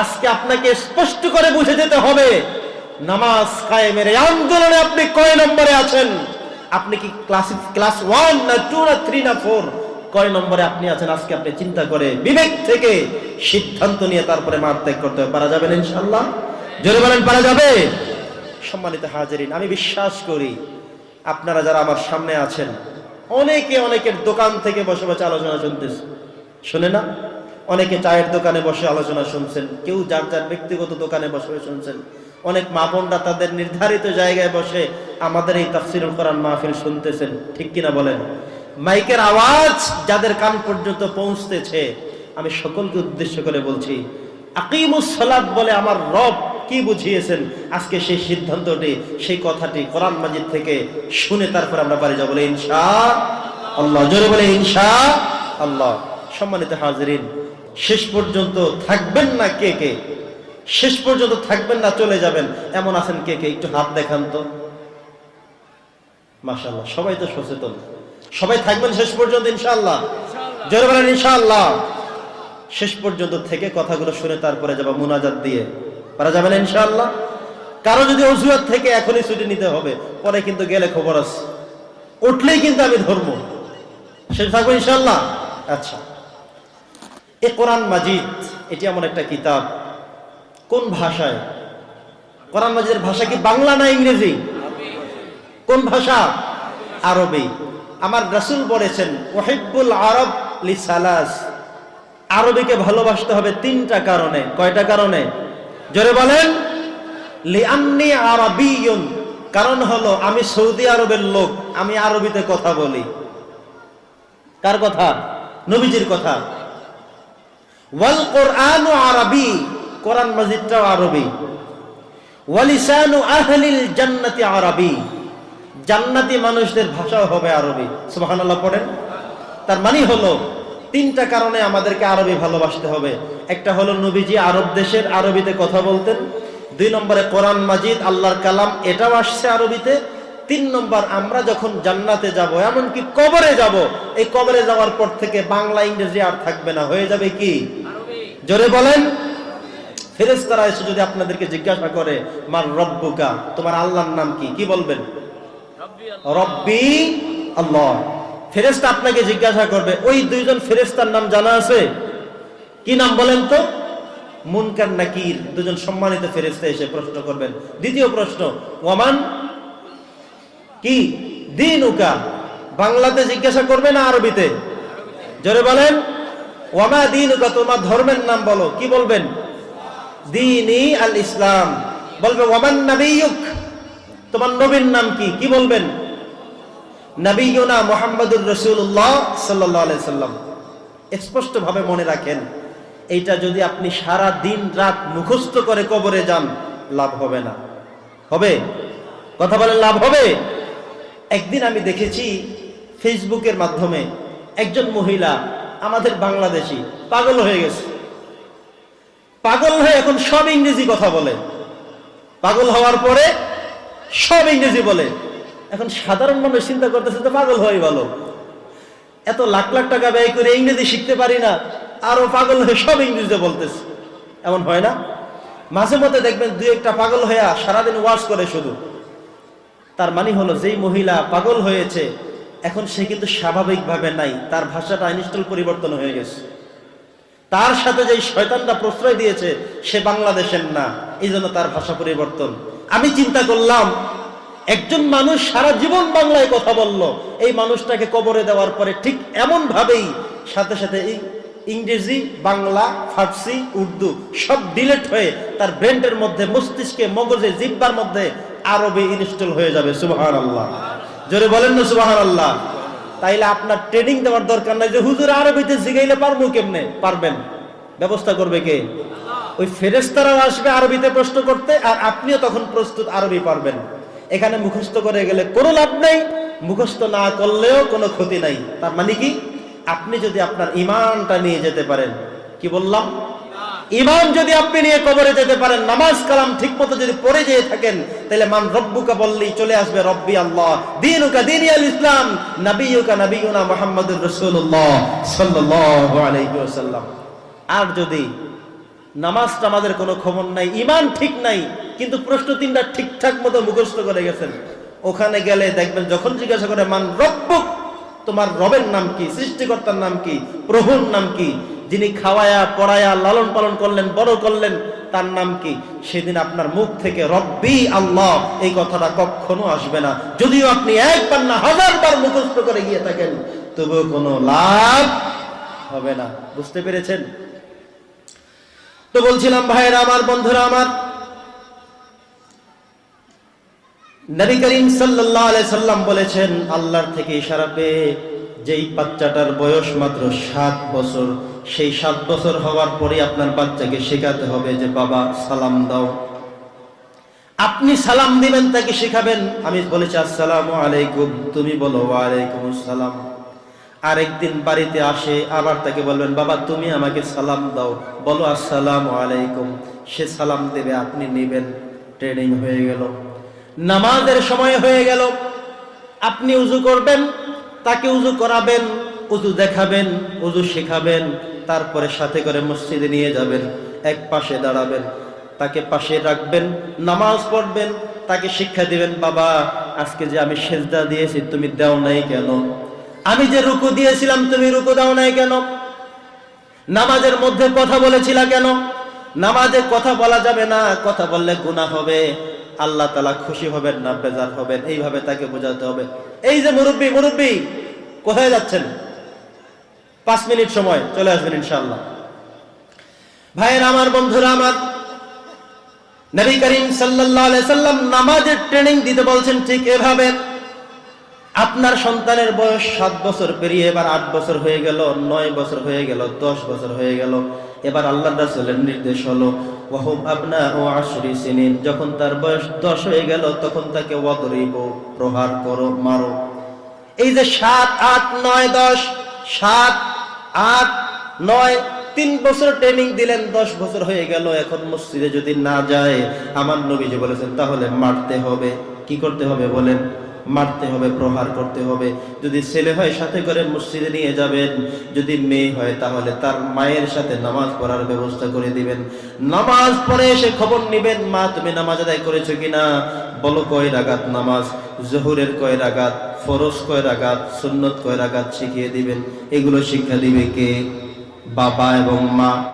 আজকে আপনাকে স্পষ্ট করে বুঝে যেতে হবে, নামাজ কায়েমের আন্দোলনে আপনি কয় নম্বরে আছেন? আপনি কি ক্লাস ক্লাস ওয়ান না টু না থ্রি না ফোর কয় নম্বরে আপনি আছেন? আজকে আপনি চিন্তা করে বিবেক থেকে সিদ্ধান্ত নিয়ে তারপরে মাঠ ত্যাগ করতে হবে। পারা যাবে না ইনশাল্লাহ জোরে বলেন, পারা যাবে? সম্মানিত হাজারিন, আমি বিশ্বাস করি আপনারা যারা আমার সামনে আছেন, অনেকে অনেকের দোকান থেকে বসে বসে আলোচনা শুনতেছে। শুনে না? অনেকে চায়ের দোকানে বসে আলোচনা শুনছেন, কেউ যার যার ব্যক্তিগত দোকানে বসে শুনছেন। অনেক মা বোনরা তাদের নির্ধারিত জায়গায় বসে আমাদের এই তাফসিরুল কোরআন মাহফিল শুনতেছেন, ঠিক কিনা বলেন? মাইকের আওয়াজ যাদের কান পর্যন্ত পৌঁছতেছে, আমি সকলকে উদ্দেশ্য করে বলছি, আকিমুস সালাত বলে আমার রব কি বুঝিয়েছেন? আজকে সেই সিদ্ধান্তটি, সেই কথাটি কোরআন মাজিদ থেকে শুনে তারপর আমরা বাড়ি যাব ইনশা আল্লাহ। জোরে বলে ইনশা আল্লাহ। সম্মানিত হাজরিন শেষ পর্যন্ত থাকবেন না কে কে? শেষ পর্যন্ত থাকবেন না চলে যাবেন। এমন আছেন কে কে? একটু হাত দেখান তো। মাশাল্লাহ সবাই তো সচেতন। সবাই থাকবেন শেষ পর্যন্ত ইনশাআল্লাহ। জোরে বলেন ইনশাআল্লাহ। শেষ পর্যন্ত থেকে কথাগুলো শুনে তারপরে যাবা মুনাজাত দিয়ে। পারা যাবে না ইনশাআল্লাহ? কারও যদি অজুহাত থেকে এখনই ছুটি নিতে হবে পরে কিন্তু গেলে খবর আছে। উঠলেই কিন্তু আমি ধর্ম শেষ থাকব ইনশাল্লাহ আচ্ছা। এ কোরআন মাজিদ, এটি এমন একটা কিতাব। কোন ভাষায়? কোরআন মাজিদের ভাষা কি বাংলা না ইংরেজি? কোন ভাষা? আরবি। আমার রাসূল বলেছেন, ওহিব্বুল আরব লিসালাস আরবিকে ভালোবাসতে হবে তিনটা কারণে। কয়টা কারণে? জোরে বলেন। লিআন্নি আরাবিয়ুন। কারণ হলো, আমি সৌদি আরবের লোক, আমি আরবিতে কথা বলি। কার কথা? নবীজির কথা। ওয়াল কোরআনু আরবি, কোরআন মাজিদটাও আরবি। ওয়ালিসানু আহলিল জান্নাতি আরবি। জান্নাতি মানুষদের ভাষাও হবে আরবি। সুবহানাল্লাহ পড়েন। তার মানে হলো, তিনটা কারণে আমাদেরকে আরবি ভালোবাসতে হবে। একটা হলো নবীজি আরব দেশের আরবিতে কথা বলতেন। দুই নম্বরে কোরআন মাজিদ, আল্লাহর কালাম, এটাও আসছে আরবিতে। তিন নম্বর আমরা যখন জান্নাতে যাব এমনকি কবরে যাব এই কবরে যাওয়ার পর থেকে বাংলা ইংরেজি আর থাকবে না হয়ে যাবে কি? জোরে বলেন। ফেরেস্তারা এসে যদি আপনাদেরকে জিজ্ঞাসা করে মার রব্বুকা? তোমার আল্লাহর নাম কি? কি বলবেন? রব্বি আল্লাহ। ফেরেস্তা আপনাকে জিজ্ঞাসা করবে ওই দুইজন ফেরেস্তার নাম জানা আছে? কি নাম বলেন তো? মুনকার নাকির। দুজন সম্মানিত ফেরেস্তা এসে প্রশ্ন করবেন। দ্বিতীয় প্রশ্ন ওমান কি? দিন উকা বাংলাতে জিজ্ঞাসা করবে না আরবিতে? জোরে বলেন। ওয়ামা দিন উকা তোমার ধর্মের নাম বলো। কি বলবেন? দিনই আল ইসলাম বলবে, ওয়ামান নাবিয়ুক। তোমার নবীর নাম কি? কি বলবেন? নবীনা মোহাম্মদুর রসুল্লাহ সাল্লাহ সাল্লাম। স্পষ্ট ভাবে মনে রাখেন, এইটা যদি আপনি সারা দিন রাত মুখস্থ করে কবরে যান, লাভ হবে না। হবে? কথা বলেন, লাভ হবে? একদিন আমি দেখেছি ফেসবুকের মাধ্যমে একজন মহিলা, আমাদের বাংলাদেশি, পাগল হয়ে গেছে। পাগল হয়ে এখন সব ইংরেজি কথা বলে। পাগল হওয়ার পরে সব ইংরেজি বলে। এখন সাধারণ মানুষ চিন্তা করতেছে তো পাগল হয়ে ভালো। এত লাখ লাখ টাকা ব্যয় করে ইংরেজি শিখতে পারি না, আরও পাগল হয়ে সব ইংরেজিতে বলতেছে। এমন হয় না? মাঝে মধ্যে দেখবেন দুই একটা পাগল হয়ে সারাদিন ওয়াশ করে শুধু। তার মানে হলো যেই মহিলা পাগল হয়েছে, এখন সে কিন্তু স্বাভাবিকভাবে নাই, তার ভাষাটা ইনস্টল পরিবর্তন হয়ে গেছে। তার সাথে যে শয়তানটা প্রশ্রয় দিয়েছে, সে বাংলাদেশের না, এই জন্য তার ভাষা পরিবর্তন। আমি চিন্তা করলাম, একজন মানুষ সারা জীবন বাংলায় কথা বলল, এই মানুষটাকে কবরে দেওয়ার পরে ঠিক এমন ভাবেই সাথে সাথে ইংরেজি, বাংলা, ফার্সি, উর্দু সব ডিলেট হয়ে তার ব্রেন্ডের মধ্যে, মস্তিষ্কে, মগজে, জিব্বার মধ্যে আরবে ইনস্টল হয়ে যাবে সুবাহান আল্লাহ জোরে বলেন না সুবাহান আল্লাহ তাইলে আপনার ট্রেনিং দেওয়ার দরকার নাই যে হুজুর আরবিতে জিগাইলে পারব কেমনে? পারবেন। ব্যবস্থা করবে কে? ওই ফেরেস্তারাও আসবে আরবিতে প্রশ্ন করতে আর আপনিও তখন প্রস্তুত আরবি পারবেন। এখানে মুখস্থ করে গেলে কোনো লাভ নেই, মুখস্থ না করলেও কোনো ক্ষতি নাই। তার মানে কি? আপনি যদি আপনার ইমানটা নিয়ে যেতে পারেন, কি বললাম? ইমান যদি আপনি নিয়ে কবরে যেতে পারেন, নামাজ কালাম ঠিক মতো যদি পড়ে যেয়ে থাকেন, তাহলে মান রব্বুকা বললেই চলে আসবে রব্বি আল্লাহ। দিন আল ইসলাম নবীকা নবীনা মোহাম্মদুর রসুল্লাহ ওয়াসাল্লাম। আর যদি নামাজটা আমাদের কোনো খবর নাই, ইমান ঠিক নাই, কিন্তু প্রশ্ন তিনটা ঠিকঠাক মতো মুখস্থ করে গেছেন, ওখানে গেলে দেখবেন যখন জিজ্ঞাসা করে, মান রব্বুক? তোমার রবের নাম কি? সৃষ্টিকর্তার নাম কি? প্রভুর নাম কি? যিনি খাওয়ায়া, পড়ায়া, লালন পালন করলেন, বড় করলেন, তার নাম কি? সেদিন আপনার মুখ থেকে রব্বি আল্লাহ, এই কথাটা কখনো আসবে না। যদিও আপনি একবার না, হাজার বার মুখস্থ করে গিয়ে থাকেন, তবুও কোনো লাভ হবে না। বুঝতে পেরেছেন? তো বলছিলাম, ভাইয়েরা, আমার বন্ধুরা, আমার নবী করিম আলাইহি সাল্লাম বলেছেন, আল্লাহর থেকে ইশারা পেয়ে যেই বাচ্চাটার বয়স মাত্র সাত বছর সেই সাত বছর হওয়ার পরে আপনার বাচ্চাকে শেখাতে হবে যে, বাবা, সালাম দাও। আপনি সালাম দিবেন, তাকে শেখাবেন। আমি বলেছি, আসসালামু আলাইকুম। তুমি বলো, ওয়ালাইকুম আসসালাম। আরেকদিন বাড়িতে আসে, আবার তাকে বলবেন, বাবা, তুমি আমাকে সালাম দাও। বলো, আসসালাম আলাইকুম। সে সালাম দেবে, আপনি নেবেন। ট্রেনিং হয়ে গেল। নামাজের সময় হয়ে গেল। আপনি উজু করবেন, তাকে উজু করাবেন। উজু দেখাবেন, উজু শেখাবেন, তারপরে সাথে করে মসজিদে নিয়ে যাবেন, এক পাশে দাঁড়াবেন, তাকে পাশে রাখবেন, নামাজ পড়বেন, তাকে শিক্ষা দিবেন, বাবা, আজকে যে আমি সেজদা দিয়েছি, তুমি দাও নাই কেন? আমি যে রুকু দিয়েছিলাম, তুমি রুকু দাও নাই কেন? নামাজের মধ্যে কথা বলেছিলা কেন? নামাজে কথা বলা যাবে না, কথা বললে গুনাহ হবে, আল্লাহ তালা খুশি হবেন না, বেজার হবেন, এইভাবে তাকে বোঝাতে হবে। এই যে মুরব্বী মুরব্বী, কোথায় যাচ্ছেন? পাঁচ মিনিট সময় চলে আসবেন ইনশাল্লাহ ভাইয়ের, আমার বন্ধুরা, আমার নবী করিম সাল্লাম নামাজের ট্রেনিং দিতে বলছেন ঠিক এভাবে। আপনার সন্তানের বয়স সাত বছর পেরিয়ে এবার আট বছর হয়ে গেল, নয় বছর হয়ে গেল, দশ বছর হয়ে গেল। এবার আল্লাহ রাসূলের নির্দেশ হলো, ওয়াহুম ও আশরি সিনিন। যখন তার বয়স দশ হয়ে গেল, তখন তাকে ওয়াদরিব, প্রহার করো, মারো। এই যে সাত, আট, নয়, দশ, সাত আট, নয়, তিন বছর ট্রেনিং দিলেন, দশ বছর হয়ে গেল, এখন মসজিদে যদি না যায়, আমার নবীজি বলেছেন, তাহলে মারতে হবে। কি করতে হবে বলেন? মারতে হবে, প্রহার করতে হবে। যদি ছেলে হয় সাথে করে মসজিদে নিয়ে যাবেন, যদি মেয়ে হয় তাহলে তার মায়ের সাথে নামাজ পড়ার ব্যবস্থা করে দিবেন। নামাজ পড়ে এসে খবর নিবেন, মা, তুমি নামাজ আদায় করেছ কিনা? বলো, কয় রাগাত নামাজ? জহুরের কয় রাগাত, ফরজ কয় রাগাত, সুন্নত কয় রাগাত শিখিয়ে দিবেন। এগুলো শিক্ষা দিবে কে? বাবা এবং মা।